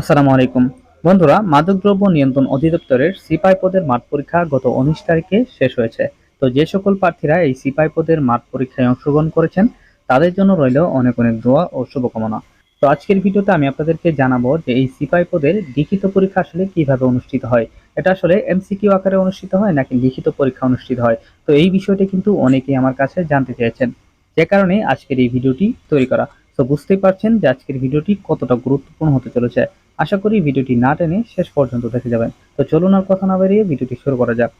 আসসালামু আলাইকুম। বন্ধুরা, মাদকদ্রব্য নিয়ন্ত্রণ অধিদপ্তরের সিপাই পদের মাঠ পরীক্ষা গত উনিশ তারিখে শেষ হয়েছে। তো যে সকল প্রার্থীরা এই সিপাই পদের মাঠ পরীক্ষায় অংশগ্রহণ করেছেন, তাদের জন্য রইল অনেক অনেক দোয়া ও শুভকামনা। তো আজকের ভিডিওতে আমি আপনাদেরকে জানাব যে এই সিপাই পদের লিখিত পরীক্ষা আসলে কীভাবে অনুষ্ঠিত হয়? এটা আসলে এমসিকিউ আকারে অনুষ্ঠিত হয় নাকি লিখিত পরীক্ষা অনুষ্ঠিত হয়? তো এই বিষয়টি কিন্তু অনেকেই আমার কাছে জানতে চেয়েছেন। যে কারণে আজকের এই ভিডিওটি তৈরি করা। তো বুঝতেই পারছেন যে আজকের ভিডিওটি কতটা গুরুত্বপূর্ণ হতে চলেছে। আশা করি ভিডিওটি না টেনে শেষ পর্যন্ত দেখে যাবেন। তো চলুন আর কথা না বেরিয়ে ভিডিওটি শুরু করা যাক।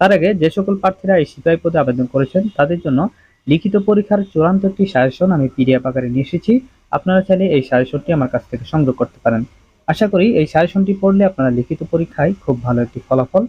তার আগে যে সকল প্রার্থীরা এই সিপাহী পদে আবেদন করেছেন, তাদের জন্য লিখিত পরীক্ষার চূড়ান্ত একটি সাজেশন আমি পিডিএফ আকারে নিয়ে এসেছি। আপনারা চাইলে এই সাজেশনটি আমার কাছ থেকে সংগ্রহ করতে পারেন। আশা করি এই সাজেশনটি পড়লে আপনারা লিখিত পরীক্ষায় খুব ভালো একটি ফলাফল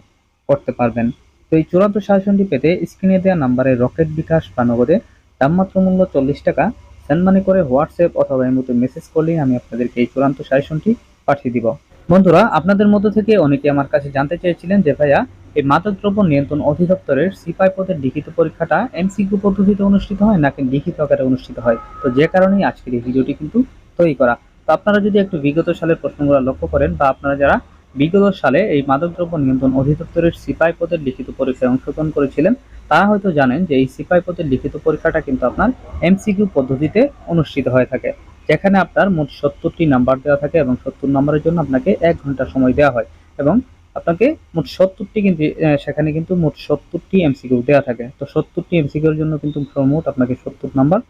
করতে পারবেন। তো এই চূড়ান্ত সাজেশনটি পেতে স্ক্রিনে দেওয়া নাম্বারে রকেট বিকাশ বা নগদে দামমাত্র মূল্য চল্লিশ টাকা। সেন্ড মানি করে হোয়াটসঅ্যাপ অথবা এমুতে মেসেজ করলেই আমি আপনাদেরকে এই চূড়ান্ত সাজেশনটি পাঠিয়ে দিব। বন্ধুরা, আপনাদের মধ্য থেকে অনেকে আমার কাছে জানতে চেয়েছিলেন যে, ভাইয়া, এই মাদকদ্রব্য নিয়ন্ত্রণ অধিদপ্তরের সিপাই পদের লিখিত পরীক্ষাটা এমসিকিউ পদ্ধতিতে অনুষ্ঠিত হয় নাকি লিখিত আকারে অনুষ্ঠিত হয়? তো যে কারণেই আজকের এই ভিডিওটি কিন্তু তৈরি করা। তো আপনারা যদি একটু বিগত সালের প্রশ্নগুলো লক্ষ্য করেন বা আপনারা যারা বিগত সালে এই মাদকদ্রব্য নিয়ন্ত্রণ অধিদপ্তরের সিপাই পদের লিখিত পরীক্ষায় অংশগ্রহণ করেছিলেন, তারা হয়তো জানেন যে, এই সিপাই পদের লিখিত পরীক্ষাটা কিন্তু আপনার এমসিকিউ পদ্ধতিতে অনুষ্ঠিত হয়ে থাকে। যেখানে আপনার মোট সত্তরটি নাম্বার দেওয়া থাকে এবং সত্তর নাম্বারের জন্য আপনাকে এক ঘণ্টা সময় দেওয়া হয় এবং আপনাকে মোট সত্তরটি কিন্তু সেখানে কিন্তু মোট সত্তরটি এমসিকিউ দেওয়া থাকে। তো সত্তরটি এমসিকিউর জন্য কিন্তু মোট আপনাকে সত্তর নাম্বার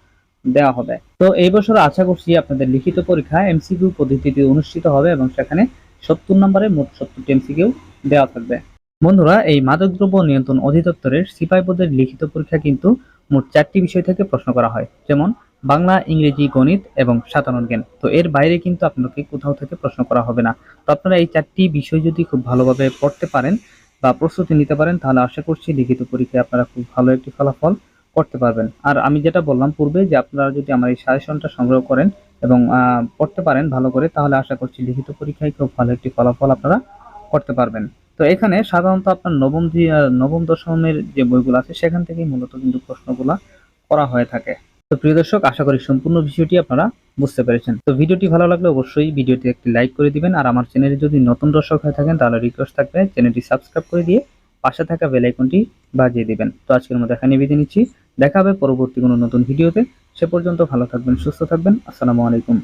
দেওয়া হবে। তো এই বছর আশা করছি আপনাদের লিখিত পরীক্ষা এমসিকিউ পদ্ধতিতে অনুষ্ঠিত হবে এবং সেখানে সত্তর নম্বরে মোট সত্তরটি এমসিকিউ দেওয়া থাকবে। বন্ধুরা, এই মাদকদ্রব্য নিয়ন্ত্রণ অধিদপ্তরের সিপাই পদের লিখিত পরীক্ষা কিন্তু মোট চারটি বিষয় থেকে প্রশ্ন করা হয়। যেমন বাংলা, ইংরেজি, গণিত এবং সাধারণ জ্ঞান। তো এর বাইরে কিন্তু আপনাকে কোথাও থেকে প্রশ্ন করা হবে না। তো আপনারা এই চারটি বিষয় যদি খুব ভালোভাবে পড়তে পারেন বা প্রস্তুতি নিতে পারেন, তাহলে আশা করছি লিখিত পরীক্ষায় আপনারা খুব ভালো একটি ফলাফল করতে পারবেন। আর আমি যেটা বললাম পূর্বে যে আপনারা যদি আমার এই সাজেশনটা সংগ্রহ করেন এবং পড়তে পারেন ভালো করে, তাহলে আশা করছি লিখিত পরীক্ষায় খুব ভালো একটি ফলাফল আপনারা করতে পারবেন। তো এখানে সাধারণত আপনার নবম নবম দশমের যে বইগুলো আছে, সেখান থেকেই মূলত কিন্তু প্রশ্নগুলো করা হয়ে থাকে। তো প্রিয় দর্শক, আশা করি সম্পূর্ণ বিষয়টি আপনারা বুঝতে পেরেছেন। তো ভিডিওটি ভালো লাগলে অবশ্যই ভিডিওটি একটি লাইক করে দিবেন, আর আমার চ্যানেলে যদি নতুন দর্শক হয়ে থাকেন, তাহলে রিকোয়েস্ট থাকবে চ্যানেলটি সাবস্ক্রাইব করে দিয়ে পাশে থাকা বেল আইকনটি বাজিয়ে দিবেন। তো আজকের মতো এখানে বিদায় নিচ্ছি। দেখা হবে পরবর্তী কোনো নতুন ভিডিওতে। সে পর্যন্ত ভালো থাকবেন, সুস্থ থাকবেন। আসসালামু আলাইকুম।